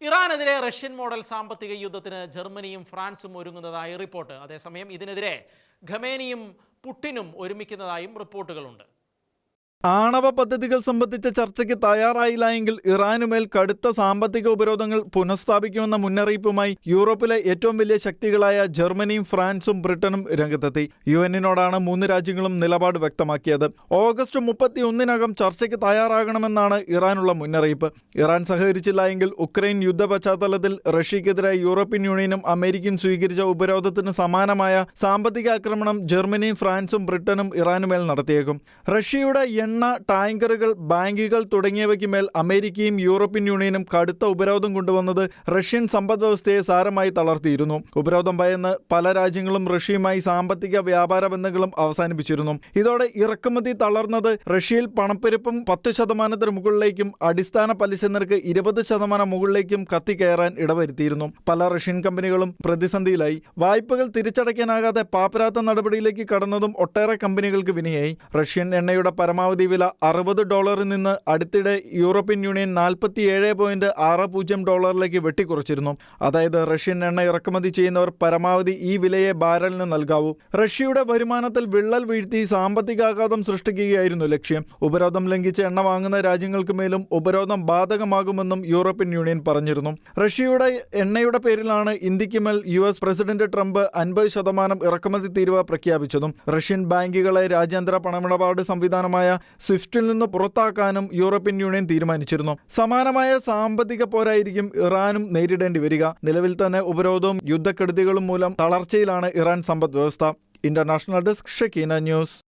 ഇറാനെതിരെ Russian model സാമ്പത്തിക യുദ്ധത്തിന് ജർമ്മനിയും ഫ്രാൻസും ഒരുങ്ങുന്നതായി റിപ്പോർട്ട്. അതേസമയം ഇതിനെതിരെ ഖമേനിയും പുട്ടിനും ഒരുമിക്കുന്നതായും റിപ്പോർട്ടുകളുണ്ട്. ആണവ പദ്ധതികൾ സംബന്ധിച്ച ചർച്ചയ്ക്ക് തയ്യാറായില്ല എങ്കിൽ ഇറാനുമേൽ കടുത്ത സാമ്പത്തിക ഉപരോധങ്ങൾ പുനഃസ്ഥാപിക്കുമെന്ന മുന്നറിയിപ്പുമായി യൂറോപ്പിലെ ഏറ്റവും വലിയ ശക്തികളായ ജർമ്മനിയും ഫ്രാൻസും ബ്രിട്ടനും രംഗത്തെത്തി. യു എന്നിനോടാണ് മൂന്ന് രാജ്യങ്ങളും നിലപാട് വ്യക്തമാക്കിയത്. ഓഗസ്റ്റ് മുപ്പത്തി ഒന്നിനകം ചർച്ചയ്ക്ക് തയ്യാറാകണമെന്നാണ് ഇറാനുള്ള മുന്നറിയിപ്പ്. ഇറാൻ സഹകരിച്ചില്ല എങ്കിൽ ഉക്രൈൻ യുദ്ധ പശ്ചാത്തലത്തിൽ റഷ്യക്കെതിരായി യൂറോപ്യൻ യൂണിയനും അമേരിക്കയും സ്വീകരിച്ച ഉപരോധത്തിന് സമാനമായ സാമ്പത്തിക ആക്രമണം ജർമ്മനിയും ഫ്രാൻസും ബ്രിട്ടനും ഇറാനുമേൽ നടത്തിയേക്കും. റഷ്യയുടെ എണ്ണ ടാങ്കറുകൾ ബാങ്കുകൾ തുടങ്ങിയവയ്ക്ക് മേൽ അമേരിക്കയും യൂറോപ്യൻ യൂണിയനും കടുത്ത ഉപരോധം കൊണ്ടുവന്നത് റഷ്യൻ സമ്പദ് വ്യവസ്ഥയെ സാരമായി തളർത്തിയിരുന്നു. ഉപരോധം ഭയന്ന് പല രാജ്യങ്ങളും റഷ്യയുമായി സാമ്പത്തിക വ്യാപാര ബന്ധങ്ങളും അവസാനിപ്പിച്ചിരുന്നു. ഇതോടെ ഇറക്കുമതി തളർന്നത് റഷ്യയിൽ പണപ്പെരുപ്പം പത്ത് ശതമാനത്തിന് മുകളിലേക്കും അടിസ്ഥാന പലിശ നിരക്ക് ഇരുപത് ശതമാനം മുകളിലേക്കും കത്തിക്കയറാൻ ഇടവരുത്തിയിരുന്നു. പല റഷ്യൻ കമ്പനികളും പ്രതിസന്ധിയിലായി. വായ്പകൾ തിരിച്ചടയ്ക്കാനാകാതെ പാപ്പരാത്ത നടപടിയിലേക്ക് കടന്നതും ഒട്ടേറെ കമ്പനികൾക്ക് വിനയായി. റഷ്യൻ എണ്ണയുടെ പരമാവധി വില അറുപത് ഡോളറിൽ നിന്ന് അടുത്തിടെ യൂറോപ്യൻ യൂണിയൻ നാൽപ്പത്തിയേഴ് പോയിന്റ് ആറ് പൂജ്യം ഡോളറിലേക്ക് വെട്ടിക്കുറച്ചിരുന്നു. അതായത് റഷ്യൻ എണ്ണ ഇറക്കുമതി ചെയ്യുന്നവർ പരമാവധി ഈ വിലയെ ബാരലിന് നൽകാവൂ. റഷ്യയുടെ വരുമാനത്തിൽ വിള്ളൽ വീഴ്ത്തി സാമ്പത്തികാഘാതം സൃഷ്ടിക്കുകയായിരുന്നു ലക്ഷ്യം. ഉപരോധം ലംഘിച്ച് എണ്ണ വാങ്ങുന്ന രാജ്യങ്ങൾക്ക് മേലും ഉപരോധം ബാധകമാകുമെന്നും യൂറോപ്യൻ യൂണിയൻ പറഞ്ഞിരുന്നു. റഷ്യയുടെ എണ്ണയുടെ പേരിലാണ് ഇന്ത്യയ്ക്ക് മേൽ യു എസ് പ്രസിഡന്റ് ട്രംപ് അൻപത് ശതമാനം ഇറക്കുമതി തീരുവ പ്രഖ്യാപിച്ചതും. റഷ്യൻ ബാങ്കുകളെ രാജ്യാന്തര പണമിടപാട് സംവിധാനമായ സ്വിഫ്റ്റിൽ നിന്ന് പുറത്താക്കാനും യൂറോപ്യൻ യൂണിയൻ തീരുമാനിച്ചിരുന്നു. സമാനമായ സാമ്പത്തിക പോരായിരിക്കും ഇറാനും നേരിടേണ്ടി വരിക. നിലവിൽ തന്നെ ഉപരോധവും യുദ്ധക്കെടുതികളും മൂലം തളർച്ചയിലാണ് ഇറാൻ സമ്പദ് വ്യവസ്ഥ. International desk Shekeena news.